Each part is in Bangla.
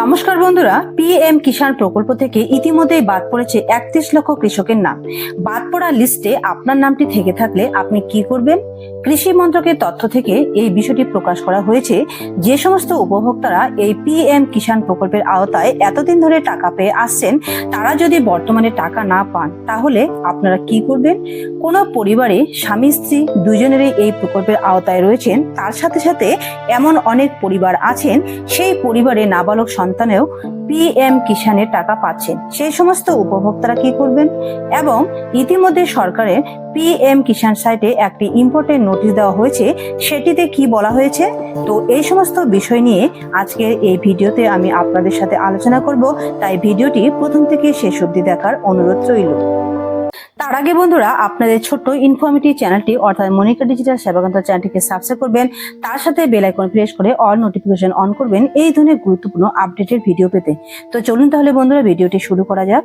নমস্কার বন্ধুরা পিএম কিষাণ প্রকল্প থেকে ইতিমধ্যেই বাদ পড়েছে একত্রিশ লক্ষ কৃষকের নাম। বাদ পড়া লিস্টে আপনার নামটি থেকে থাকলে আপনি কি করবেন? কৃষি মন্ত্রকের তথ্য থেকে এই বিষয়টি প্রকাশ করা হয়েছে। যে সমস্ত উপভোক্তারা এই পিএম কিষাণ প্রকল্পের আওতায় এতদিন ধরে টাকা পেয়ে আসছেন, তারা যদি বর্তমানে টাকা না পান, তাহলে আপনারা কি করবেন? কোনো পরিবারে স্বামী, স্ত্রী দুজনেরই এই প্রকল্পের আওতায় রয়েছেন। তার সাথে সাথে এমন অনেক পরিবার আছেন, সেই পরিবারে নাবালক সন্তানেও পিএম কিষানের টাকা পাচ্ছেন। সেই সমস্ত উপভোক্তারা কি করবেন? এবং ইতিমধ্যে সরকারের পিএম কিষান সাইটে একটি ইম্পর্টেন্ট নোটিশ দেওয়া হয়েছে, সেটিতে কি বলা হয়েছে? তো এই সমস্ত বিষয় নিয়ে আজকের এই ভিডিওতে আমি আপনাদের সাথে আলোচনা করব। তাই ভিডিওটি প্রথম থেকে শেষ অবধি দেখার অনুরোধ রইল। তার আগে বন্ধুরা, আপনাদের ছোট্ট ইনফরমেটিভ চ্যানেলটি অর্থাৎ মনিকা ডিজিটাল সেবাকান্ত চ্যানেলটিকে সাবস্ক্রাইব করবেন। তার সাথে বেল আইকন প্রেস করে অল নোটিফিকেশন অন করবেন এই ধরনের গুরুত্বপূর্ণ আপডেটের ভিডিও পেতে। তো চলুন তাহলে বন্ধুরা, ভিডিওটি শুরু করা যাক।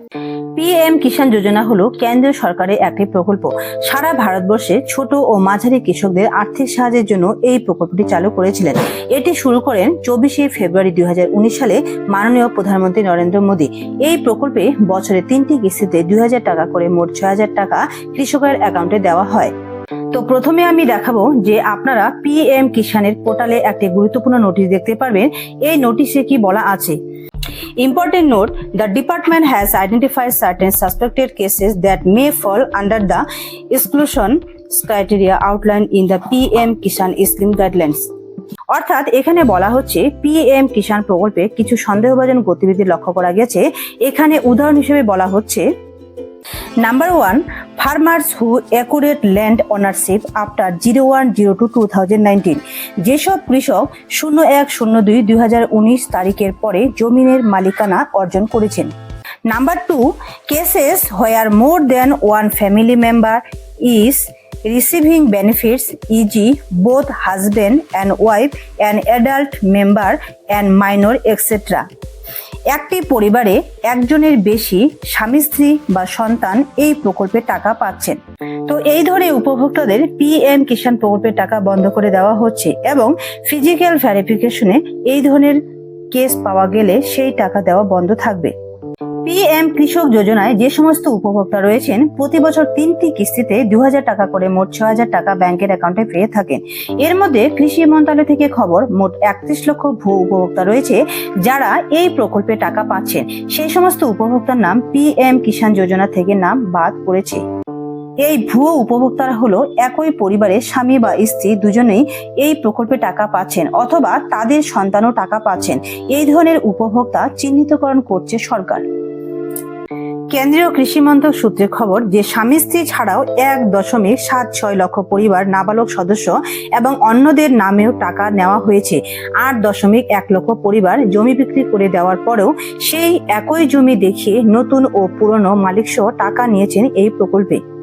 পিএম কিষাণ যোজনা হলো কেন্দ্রীয় সরকারের একটি প্রকল্প। সারা ভারতবর্ষে ছোট ও মাঝারি কৃষকদের আর্থিক সাহায্যের জন্য এই প্রকল্পটি চালু করেছিলেন। এটি শুরু করেন চব্বিশে ফেব্রুয়ারি দুই হাজার উনিশ সালে মাননীয় প্রধানমন্ত্রী নরেন্দ্র মোদী। এই প্রকল্পে বছরে তিনটি কিস্তিতে দুই হাজার টাকা করে মোট ছয় হাজার টাকা কৃষকের অ্যাকাউন্টে দেওয়া হয়। তো প্রথমে আমি দেখাবো যে আপনারা পিএম কিষানের পোর্টালে একটি গুরুত্বপূর্ণ নোটিশ দেখতে পারবেন। এই নোটিশে কি বলা আছে? Important note the department has identified certain suspected cases that may fall under the exclusion criteria outlined in the PM Kishan Scheme guidelines. অর্থাৎ এখানে বলা হচ্ছে পিএম কিষাণ প্রকল্পে কিছু সন্দেহভাজন গতিবিধি লক্ষ্য করা গেছে। এখানে উদাহরণ হিসেবে বলা হচ্ছে number one farmers who accurate land ownership after zero one zero two two thousand nineteen যেসব কৃষক শূন্য এক শূন্য দুই দুই হাজার উনিশ তারিখের পরে জমিনের মালিকানা অর্জন করেছেন। Number two cases where more than one family member is receiving benefits e.g. both husband and wife, an adult member and minor etc একটি পরিবারে একজনের বেশি স্বামী, স্ত্রী বা সন্তান এই প্রকল্পে টাকা পাচ্ছেন তো এই ধরে উপভোক্তাদের পিএম কিষাণ প্রকল্পের টাকা বন্ধ করে দেওয়া হচ্ছে এবং ফিজিক্যাল ভ্যারিফিকেশনে এই ধরনের কেস পাওয়া গেলে সেই টাকা দেওয়া বন্ধ থাকবে পিএম কৃষক যোজনায় যে সমস্ত উপভোক্তা রয়েছেন, প্রতি বছর তিনটি কিস্তিতে দুই হাজার টাকা করে মোট ছ টাকা ব্যাংকের অ্যাকাউন্টে পেয়ে থাকেন। এর মধ্যে কৃষি মন্ত্রণালয় থেকে খবর, মোট একত্রিশ লক্ষ ভূ উপভোক্তা রয়েছে যারা এই প্রকল্পে টাকা পাচ্ছেন। সেই সমস্ত উপভোক্তার নাম পিএম কিষাণ যোজনা থেকে নাম বাদ পড়েছে। এই ভুয়ো উপভোক্তারা হলো একই পরিবারের স্বামী বা স্ত্রী দুজনেই এই প্রকল্পে টাকা পাচ্ছেন অথবা তাদের সন্তানও টাকা পাচ্ছেন। এই ধরনের উপভোক্তা চিহ্নিতকরণ করছে সরকার। কেন্দ্রীয় কৃষি মন্ত্রক সূত্রে খবর যে স্বামী স্ত্রী ছাড়াও এক দশমিক সাত ছয় লক্ষ পরিবার নাবালক সদস্য এবং অন্যদের নামেও টাকা নেওয়া হয়েছে। আট দশমিক এক লক্ষ পরিবার জমি বিক্রি করে দেওয়ার পরেও সেই একই জমি দেখিয়ে নতুন ও পুরনো মালিকসহ টাকা নিয়েছেন এই প্রকল্পে।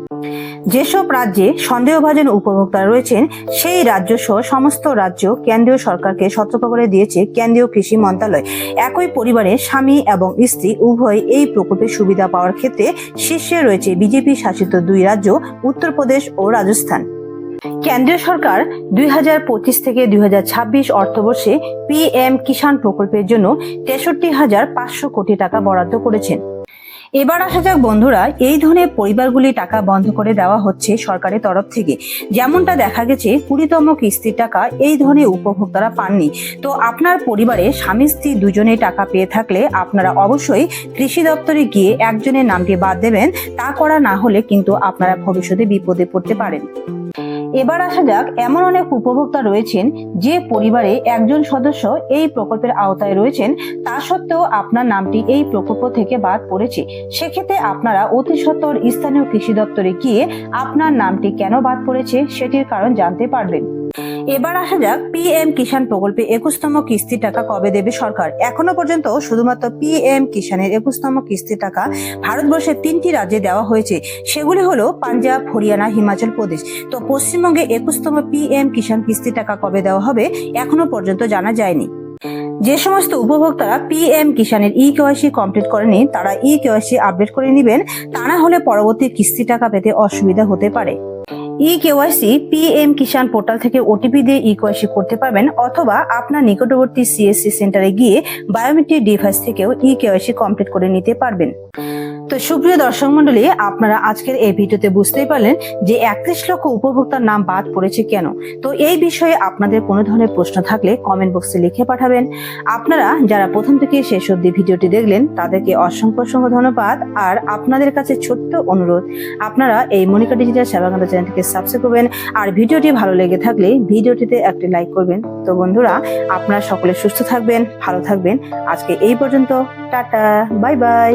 যেসব রাজ্যে সন্দেহভাজন উপভোক্তা রয়েছেন, সেই রাজ্য সহ সমস্ত রাজ্য কেন্দ্রীয় সরকারকে সতর্ক করে দিয়েছে কেন্দ্রীয় কৃষি মন্ত্রণালয়। একই পরিবারে স্বামী এবং স্ত্রী উভয় এই প্রকল্পের সুবিধা পাওয়ার ক্ষেত্রে শীর্ষে রয়েছে বিজেপি শাসিত দুই রাজ্য, উত্তরপ্রদেশ ও রাজস্থান। কেন্দ্রীয় সরকার দুই হাজার পঁচিশ থেকে দুই হাজার ছাব্বিশ অর্থবর্ষে পিএম কিষাণ প্রকল্পের জন্য তেষট্টি হাজার পাঁচশো কোটি টাকা বরাদ্দ করেছেন। এবার আসা যাক বন্ধুরা, এই ধরনের পরিবারগুলি টাকা বন্ধ করে দেওয়া হচ্ছে সরকারের তরফ থেকে। যেমনটা দেখা গেছে, কুড়িতম কিস্তির টাকা এই ধরনের উপভোক্তারা পাননি। তো আপনার পরিবারে স্বামী স্ত্রী দুজনে টাকা পেয়ে থাকলে আপনারা অবশ্যই কৃষি দপ্তরে গিয়ে একজনের নামটি বাদ দেবেন। তা করা না হলে কিন্তু আপনারা ভবিষ্যতে বিপদে পড়তে পারেন। এবার আসা যাক, এমন অনেক উপভোক্তা রয়েছেন যে পরিবারে একজন সদস্য এই প্রকল্পের আওতায় রয়েছেন, তা সত্ত্বেও আপনার নামটি এই প্রকল্প থেকে বাদ পড়েছে। সেক্ষেত্রে আপনারা অতি সত্বর স্থানীয় কৃষি দপ্তরে গিয়ে আপনার নামটি কেন বাদ পড়েছে, সেটির কারণ জানতে পারবেন। এবার আসা যাক পিএম কিষাণ প্রকল্পে একুশতম কিস্তি টাকা কবে দেবে সরকার? এখনও পর্যন্ত শুধুমাত্র পিএম কিষাণের একুশতম কিস্তি টাকা ভারতবর্ষের তিনটি রাজ্যে দেওয়া হয়েছে। সেগুলি হলো পাঞ্জাব, হরিয়ানা, হিমাচল প্রদেশ। তো পশ্চিমবঙ্গে একুশতম পিএম কিষাণ কিস্তি টাকা কবে দেওয়া হবে এখনও পর্যন্ত জানা যায়নি। যে সমস্ত উপভোক্তারা পিএম কিষানের ই কেওয়াইসি কমপ্লিট করেনি, তারা ই কেওয়াইসি আপডেট করে নেবেন। তা না হলে পরবর্তী কিস্তি টাকা পেতে অসুবিধা হতে পারে। E KYC P M Kisan portal থেকে ওটিপি দিয়ে ই কেওয়াইসি করতে পারবেন, অথবা আপনার নিকটবর্তী সিএসসি সেন্টারে গিয়ে বায়োমেট্রিক ডিভাইস থেকেও ই কেওয়াইসি কমপ্লিট করে নিতে পারবেন। তো সুপ্রিয় দর্শক মন্ডলী আপনারা আজকের এই ভিডিওতে বুঝতেই পারলেন যে একত্রিশ লক্ষ উপভোক্তার নাম বাদ পড়েছে কেন। তো এই বিষয়ে আপনাদের কোনো ধরনের প্রশ্ন থাকলে কমেন্ট বক্সে লিখে পাঠাবেন। আপনারা যারা প্রথম থেকে শেষ অব্দি ভিডিওটি দেখলেন, তাদেরকে অসংখ্য অসংখ্য ধন্যবাদ। আর আপনাদের কাছে ছোট্ট অনুরোধ, আপনারা এই মনিকা ডিজিটাল সেবাকান্ত চ্যানেলটিকে সাবস্ক্রাইব করবেন। আর ভিডিওটি ভালো লেগে থাকলে ভিডিওটিতে একটি লাইক করবেন। তো বন্ধুরা, আপনারা সকলে সুস্থ থাকবেন, ভালো থাকবেন। আজকে এই পর্যন্ত, টাটা বাই বাই